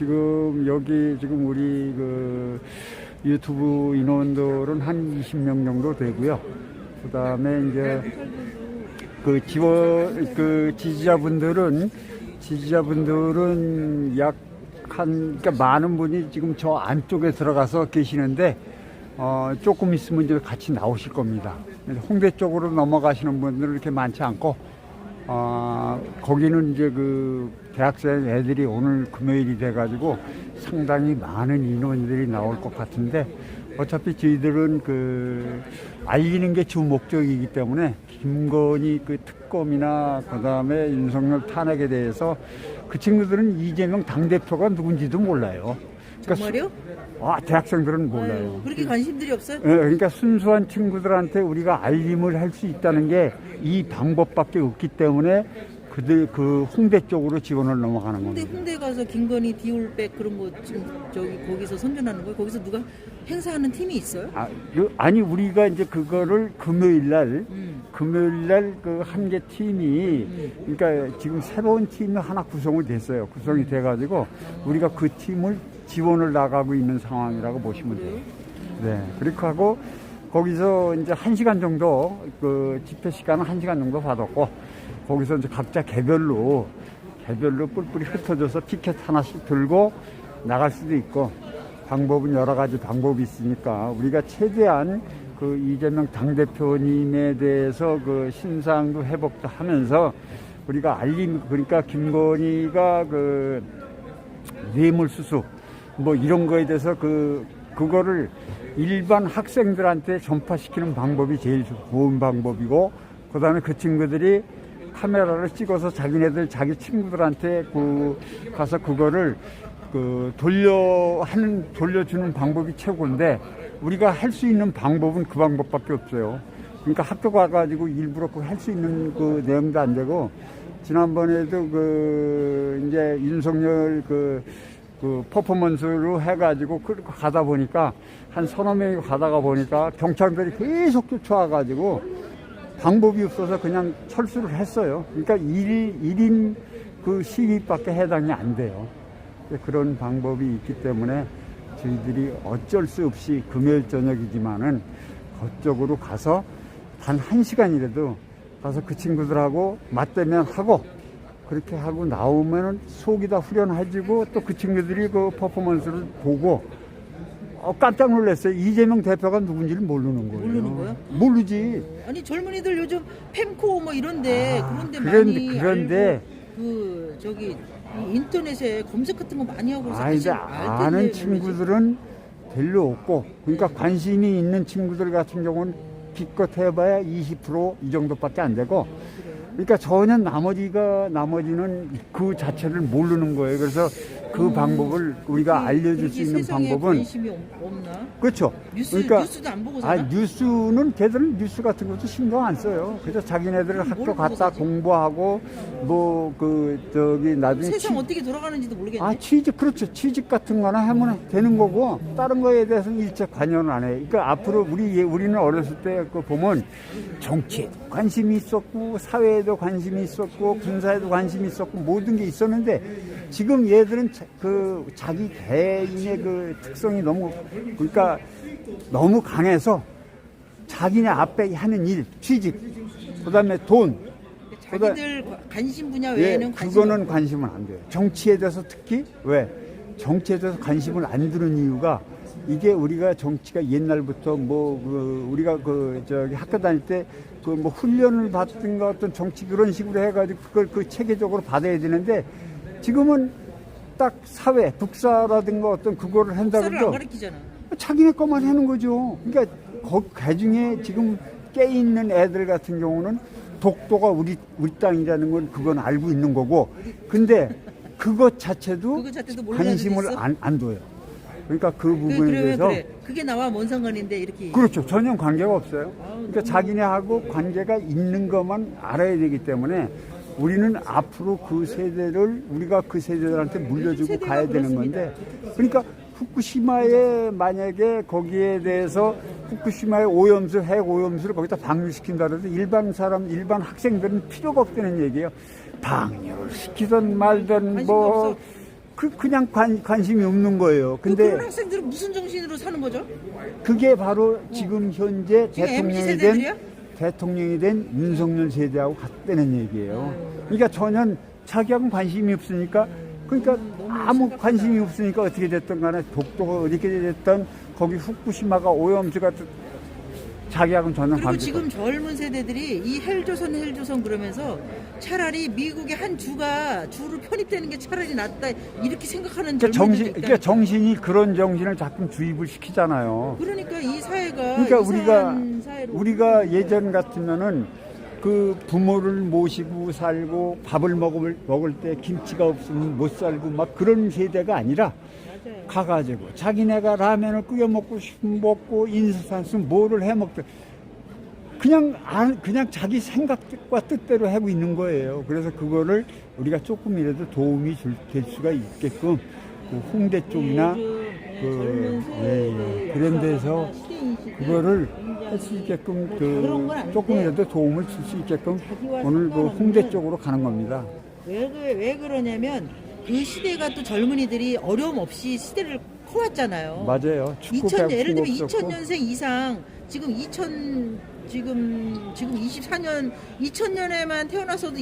지금 여기 지금 우리 그 유튜브 인원들은 한 20명 정도 되고요. 그 다음에 이제 그 지원 그 지지자분들은 지지자분들은 약 한 그러니까 많은 분이 지금 저 안쪽에 들어가서 계시는데 어 조금 있으면 이제 같이 나오실 겁니다. 홍대 쪽으로 넘어가시는 분들은 이렇게 많지 않고 어 거기는 이제 그 대학생 애들이 오늘 금요일이 돼가지고 상당히 많은 인원들이 나올 것 같은데 어차피 저희들은 그 알리는 게 주 목적이기 때문에 김건희 그 특검이나 그 다음에 윤석열 탄핵에 대해서 그 친구들은 이재명 당대표가 누군지도 몰라요. 그러니까 정말요? 수- 아, 대학생들은 몰라요. 아유, 그렇게 관심들이 없어요? 예, 그러니까 순수한 친구들한테 우리가 알림을 할 수 있다는 게 이 방법밖에 없기 때문에 그들 그 홍대 쪽으로 지원을 넘어가는 홍대 겁니다. 홍대 가서 김건희 디올백 그런 거 지금 저기 거기서 선전하는 거예요? 거기서 누가 행사하는 팀이 있어요? 아, 그- 아니 우리가 이제 그거를 금요일 날 음. 금요일 날 그 한 개 팀이 그러니까 지금 새로운 팀이 하나 구성이 됐어요. 구성이 돼 가지고 우리가 그 팀을 지원을 나가고 있는 상황이라고 보시면 돼요. 네. 그렇게 하고 거기서 이제 한 시간 정도 그 집회 시간은 한 시간 정도 받았고 거기서 이제 각자 개별로 개별로 뿔뿔이 흩어져서 티켓 하나씩 들고 나갈 수도 있고 방법은 여러 가지 방법이 있으니까 우리가 최대한 그 이재명 당대표님에 대해서 그 신상도 회복도 하면서 우리가 알림 그러니까 김건희가 그 뇌물 수수 뭐 이런 거에 대해서 그 그거를 일반 학생들한테 전파시키는 방법이 제일 좋은 방법이고 그다음에 그 친구들이 카메라를 찍어서 자기네들 자기 친구들한테 그 가서 그거를 그 돌려 하는 돌려주는 방법이 최고인데 우리가 할 수 있는 방법은 그 방법밖에 없어요. 그러니까 학교 가가지고 일부러 그 할 수 있는 그 내용도 안 되고 지난번에도 그 이제 윤석열 그, 그 퍼포먼스로 해가지고 그 가다 보니까 한 서너 명이 가다가 보니까 경찰들이 계속 쫓아와가지고 방법이 없어서 그냥 철수를 했어요. 그러니까 일, 일인 그 시위밖에 해당이 안 돼요. 그런 방법이 있기 때문에 저희들이 어쩔 수 없이 금요일 저녁이지만은 그쪽으로 가서 단 한 시간이라도 가서 그 친구들하고 맞대면 하고 그렇게 하고 나오면은 속이 다 후련해지고 또 그 친구들이 그 퍼포먼스를 보고 어, 깜짝 놀랐어요. 이재명 대표가 누군지를 모르는 거예요. 모르는 거예요? 모르지. 아니 젊은이들 요즘 펜코 뭐 이런데 아, 그런데 그런데- 많이 그런데- 알고 그 저기 이 인터넷에 검색 같은 거 많이 하고 그래서 아, 이제 사실 알 텐데 아는 모르지. 친구들은 별로 없고, 그러니까 관심이 있는 친구들 같은 경우는 기껏 해봐야 20%이 정도밖에 안 되고, 그러니까 전혀 나머지가, 나머지는 그 자체를 모르는 거예요. 그래서 그 방법을 우리가 알려줄 수 있는 방법은, 관심이 없- 없나? 그렇죠. 뉴스 그러니까, 뉴스도 안 보고 아, 사나? 뉴스는 걔들은 뉴스 같은 것도 신경 안 써요. 그래서 자기네들 학교 보고 갔다 사지? 공부하고, 뭐, 그, 저기, 나중에. 세상 치- 어떻게 돌아가는지도 모르겠네. 아, 취직, 그렇죠. 취직 같은 거나 하면 되는 거고, 다른 거에 대해서는 일체 관여는 안 해요. 그러니까 앞으로 우리, 우리는 어렸을 때 그 보면 정치에도 관심이 있었고, 사회에도 관심이 있었고, 군사에도 관심이 있었고, 모든 게 있었는데, 지금 얘들은 자, 그 자기 개인의 그 특성이 너무, 그러니까 너무 강해서 자기네 앞에 하는 일, 취직, 그 다음에 돈, 자기들 과- 관심 분야 예, 외에는 관심 그거는. 관심은 안 돼요. 정치에 대해서 특히 왜 정치에 대해서 관심을 안 두는 이유가 이게 우리가 정치가 옛날부터 뭐 그 우리가 그 저기 학교 다닐 때 그 뭐 훈련을 받든가 어떤 정치 그런 식으로 해가지고 그걸 그 체계적으로 받아야 되는데 지금은 딱 사회 북사라든가 어떤 그거를 한다고 해도. 자기네 것만 하는 거죠. 그러니까 그, 그 중에 지금 깨 있는 애들 같은 경우는 독도가 우리 우리 땅이라는 건 그건 알고 있는 거고, 근데 그것 자체도 관심을? 안, 안 둬요. 그러니까 그 그, 부분에 그러면 대해서 그래. 그게 나와 뭔 상관인데 이렇게. 그렇죠. 전혀 관계가 없어요. 아우, 그러니까 자기네하고 관계가 있는 것만 알아야 되기 때문에 우리는 앞으로 그 세대를 우리가 그 세대들한테 물려주고 가야 되는. 건데 그러니까 후쿠시마에 만약에 거기에 대해서 후쿠시마의 오염수 핵 오염수를 거기다 방류시킨다 그래도 일반 사람 일반 학생들은 필요가 없다는 얘기예요. 방류를 시키든 말든 뭐. 그 그냥 관, 관심이 없는 거예요. 그 그런 근데 학생들은 무슨 정신으로 사는 거죠? 그게 바로 지금 현재 대통령이 된세 대통령이 된 윤석열 세대하고 같다는 얘기예요. 음. 그러니까 전혀 자기하고는 관심이 없으니까 그러니까 아무 관심이 없으니까 어떻게 됐든 간에 독도가 어떻게 됐든 거기 후쿠시마가 오염수가 자기하고는 전혀 그리고 관계가 지금 젊은 세대들이 이 헬조선 헬조선 그러면서 차라리 미국의 한 주가 주로 편입되는 게 차라리 낫다 이렇게 생각하는 그러니까 정신. 그러니까 정신이 그런 정신을 자꾸 주입을 시키잖아요. 그러니까 이 사회가 그러니까 우리가 우리가 예전 같으면은 그 부모를 모시고 살고 밥을 먹을 먹을 때 김치가 없으면 못 살고 막 그런 세대가 아니라 맞아요. 가가지고 자기네가 라면을 끓여 먹고 싶으면 먹고 인사산수 뭐를 해 먹든 그냥 안 그냥 자기 생각과 뜻대로 하고 있는 거예요. 그래서 그거를 우리가 조금이라도 도움이 줄, 될 수가 있게끔 그 홍대 쪽이나 요즘, 예, 그, 예, 예. 그런 데서 그거를 할 수 있게끔 뭐그 조금이라도 도움을 줄 수 있게끔 오늘 그 홍대 쪽으로 가는 겁니다. 왜, 그- 왜 그러냐면 그 시대가 또 젊은이들이 어려움 없이 시대를 커왔잖아요. 맞아요. 축구 2000 예를 들면 수 없었고 2000년생 이상 지금 2000 지금 지금 24년 2000년에만 태어나서도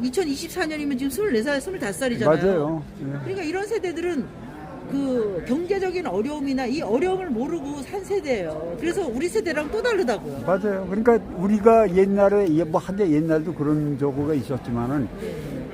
2024년이면 지금 24살 25살이잖아요. 맞아요. 예. 그러니까 이런 세대들은 그 경제적인 어려움이나 이 어려움을 모르고 산 세대예요. 그래서 우리 세대랑 또 다르다고요. 맞아요. 그러니까 우리가 옛날에 예, 뭐 한때 옛날도 그런 저거가 있었지만은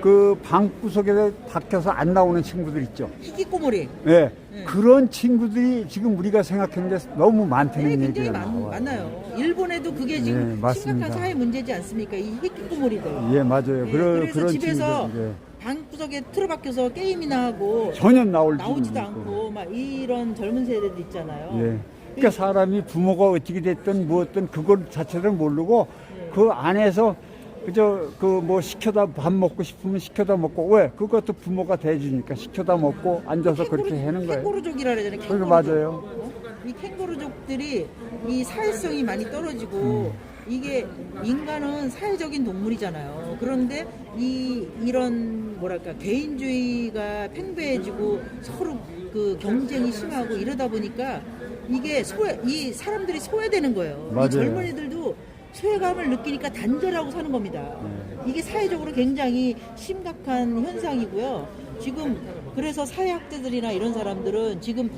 그 방구석에 박혀서 안 나오는 친구들 있죠. 희귀꼬물이 예. 그런 친구들이 지금 우리가 생각했는데 너무 네, 많다는 굉장히 얘기가 많, 나와요. 많아요. 일본에도 그게 지금 네, 맞습니다. 심각한 사회 문제지 않습니까? 이 희귀꼬물이들. 예, 맞아요. 네, 그런 그래서 그런 집에서 친구들 예. 방구석에 틀어박혀서 게임이나 하고 전혀 나올 나오지도. 않고 막 이런 젊은 세대들 있잖아요. 예. 그러니까 사람이 부모가 어떻게 됐든 무엇든 그걸 자체를 모르고 그 안에서 그저 그 뭐 시켜다 밥 먹고 싶으면 시켜다 먹고 왜 그것도 부모가 대주니까 시켜다 먹고 앉아서 그렇게 하는 거예요. 캥거루족이라 그러잖아요. 캥거루족. 맞아요. 어? 이 캥거루족들이 이 사회성이 많이 떨어지고 음. 이게 인간은 사회적인 동물이잖아요. 그런데 이 이런 뭐랄까 개인주의가 팽배해지고 서로 그 경쟁이 심하고 이러다 보니까 이게 소외 이 사람들이 소외되는 거예요. 맞아요. 이 젊은이들도 소외감을 느끼니까 단절하고 사는 겁니다. 이게 사회적으로 굉장히 심각한 현상이고요. 지금 그래서 사회학자들이나 이런 사람들은 지금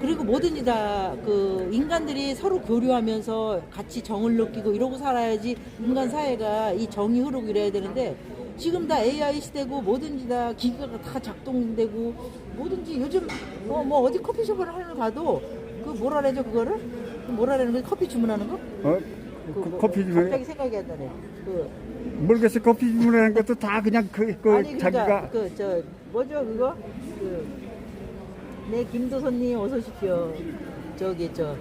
그리고 뭐든지 다 그 인간들이 서로 교류하면서 같이 정을 느끼고 이러고 살아야지 인간 사회가 이 정이 흐르고 이래야 되는데 지금 다 AI 시대고 뭐든지 다 기계가 다 작동되고 뭐든지 요즘 뭐, 뭐 어디 커피숍을 하러 가도 그 뭐라 그러죠 그거를 그 뭐라 그러는 거 커피 주문하는 거? 어? 그, 그 뭐, 커피 갑자기 주문에 생각이 안 나네. 그 모르겠어요. 커피 주문하는 것도 다 그냥 그, 그 아니 자기가 그러니까 그저 뭐죠 그거 그네 김도선님 어서 오십시오. 저기 저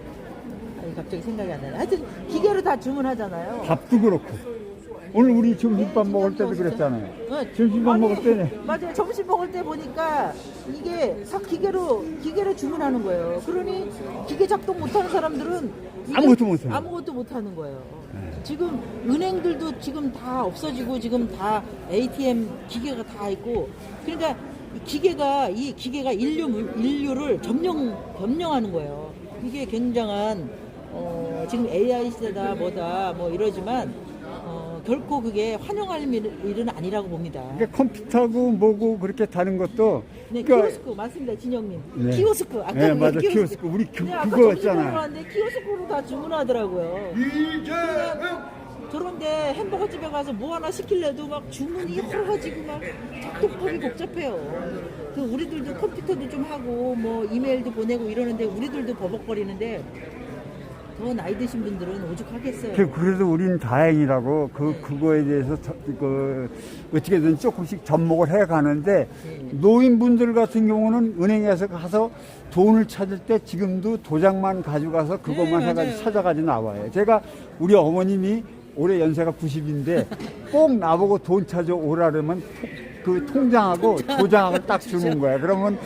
아니 갑자기 생각이 안 나네. 하여튼 기계로 다 주문하잖아요. 밥도 그렇고 오늘 우리 점심밥 먹을 때도 그랬잖아요. 어, 점심밥 아니, 먹을 때는 맞아요. 점심 먹을 때 보니까 이게 다 기계로 기계로 주문하는 거예요. 그러니 기계 작동 못하는 사람들은 아무것도 못해요. 아무것도 못하는 거예요. 지금 은행들도 지금 다 없어지고 지금 다 ATM 기계가 다 있고 그러니까 이 기계가 이 기계가 인류 물- 인류를 점령 점령하는 거예요. 이게 굉장한 어, 지금 AI 시대다 뭐다 뭐 이러지만 어, 결코 그게 환영할 일- 일은 아니라고 봅니다. 그러니까 컴퓨터하고 뭐고 그렇게 다는 것도 네, 그러니까 키오스크 맞습니다, 진영님. 네. 키오스크. 아까 네, 맞아. 키오스크. 우리 그- 네, 아까 그거 점심 있잖아요. 먹으러 왔는데 키오스크로 다 주문하더라고요. 그냥 저런데 햄버거 집에 가서 뭐 하나 시킬래도 막 주문이 여러 가지고 막 작동법이 복잡해요. 그 우리들도 컴퓨터도 좀 하고 뭐 이메일도 보내고 이러는데 우리들도 버벅거리는데 더 나이 드신 분들은 오죽하겠어요. 그- 그래도 우린 다행이라고 그 그거에 대해서 저- 그 어떻게든 조금씩 접목을 해 가는데 노인분들 같은 경우는 은행에서 가서 돈을 찾을 때 지금도 도장만 가져가서 그것만 네, 해가지고 맞아요. 찾아가지고 나와요. 제가 우리 어머님이 올해 연세가 90인데 꼭 나보고 돈 찾아오라 그러면 그 통장하고 도장하고 딱 주는 거야. 그러면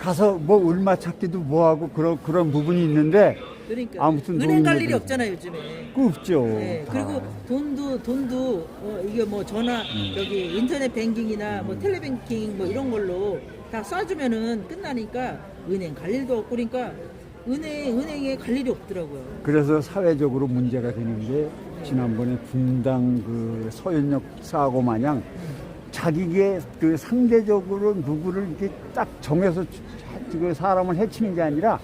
가서 뭐 얼마 찾기도 뭐하고 그런 그런 부분이 있는데 그러니까 아무튼 은행 갈 일이 없잖아요 요즘에. 그 없죠. 네, 다. 그리고 돈도 돈도 어, 이게 뭐 전화 음. 여기 인터넷 뱅킹이나 뭐 텔레뱅킹 뭐 이런 걸로 다 쏴주면은 끝나니까 은행 갈 일도 없고 그러니까 은행 은행에 갈 일이 없더라고요. 그래서 사회적으로 문제가 되는 게 지난번에 분당 그 서현역 사고 마냥 자기게 그 상대적으로 누구를 이렇게 딱 정해서 그 사람을 해치는 게 아니라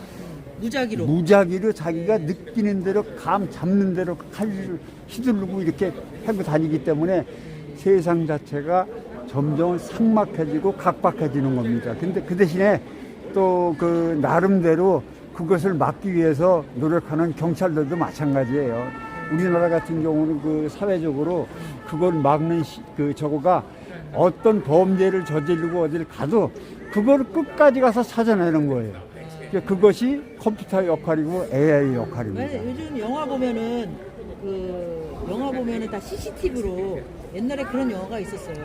무작위로 무작위로 자기가 느끼는 대로 감 잡는 대로 칼을 휘두르고 이렇게 하고 다니기 때문에 세상 자체가 점점 삭막해지고 각박해지는 겁니다. 근데 그 대신에 또 그 나름대로 그것을 막기 위해서 노력하는 경찰들도 마찬가지예요. 우리나라 같은 경우는 그 사회적으로 그걸 막는 시- 그 저거가 어떤 범죄를 저지르고 어디를 가도 그걸 끝까지 가서 찾아내는 거예요. 그러니까 그것이 컴퓨터 역할이고 AI 역할입니다. 왜 요즘 영화 보면은 그 영화 보면은 다 CCTV로 옛날에 그런 영화가 있었어요.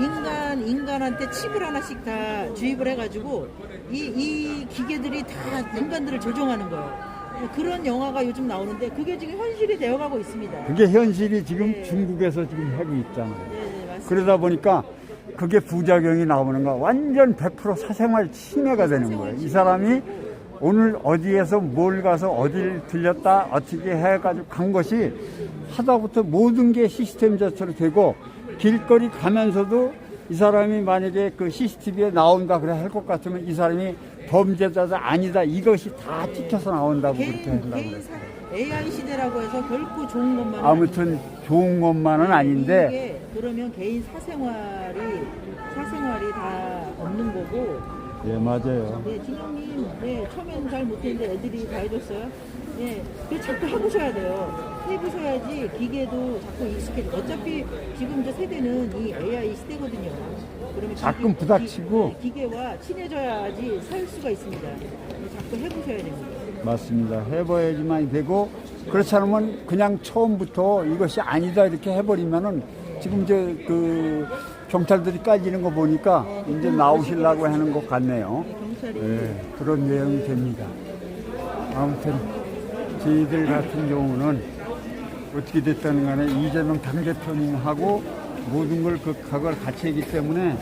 인간 인간한테 칩을 하나씩 다 주입을 해가지고 이, 이 기계들이 다 인간들을 조종하는 거예요. 그런 영화가 요즘 나오는데 그게 지금 현실이 되어가고 있습니다. 그게 현실이 지금 네. 중국에서 지금 하고 있잖아요. 네, 네, 맞습니다. 그러다 보니까 그게 부작용이 나오는 거 완전 100% 사생활 침해가 되는 거예요. 이 사람이 오늘 어디에서 뭘 가서 어디를 들렸다 어떻게 해가지고 간 것이 하다부터 모든 게 시스템 자체로 되고 길거리 가면서도 이 사람이 만약에 그 CCTV에 나온다 그래 할 것 같으면 이 사람이 범죄자다 아니다 이것이 다 찍혀서 나온다고 그렇게 개인 한다고 개인 그래요. 사, AI 시대라고 해서 결코 좋은 것만 아무튼 좋은 것만은 아닌데 이게 그러면 개인 사생활이 사생활이 다 없는 거고 예 맞아요. 네, 진영님, 네, 처음에는 잘 못했는데 애들이 다 해줬어요. 네, 그 자꾸 해보셔야 돼요. 해보셔야지 기계도 자꾸 익숙해져. 어차피 지금 이제 세대는 이 AI 시대거든요. 그러면 가끔 기계- 부닥치고. 기, 계와 친해져야지 살 수가 있습니다. 자꾸 해보셔야 됩니다. 맞습니다. 해봐야지만 되고 그렇지 않으면 그냥 처음부터 이것이 아니다 이렇게 해버리면은 지금 이제 그 경찰들이 깔리는 거 보니까 이제 나오시려고 하는 것 같네요. 네, 경찰이 네, 그런 내용이 됩니다. 아무튼 저희들 같은 경우는 어떻게 됐다는 간에 이재명 당대표님하고 모든 걸그 각을 같이 했기 때문에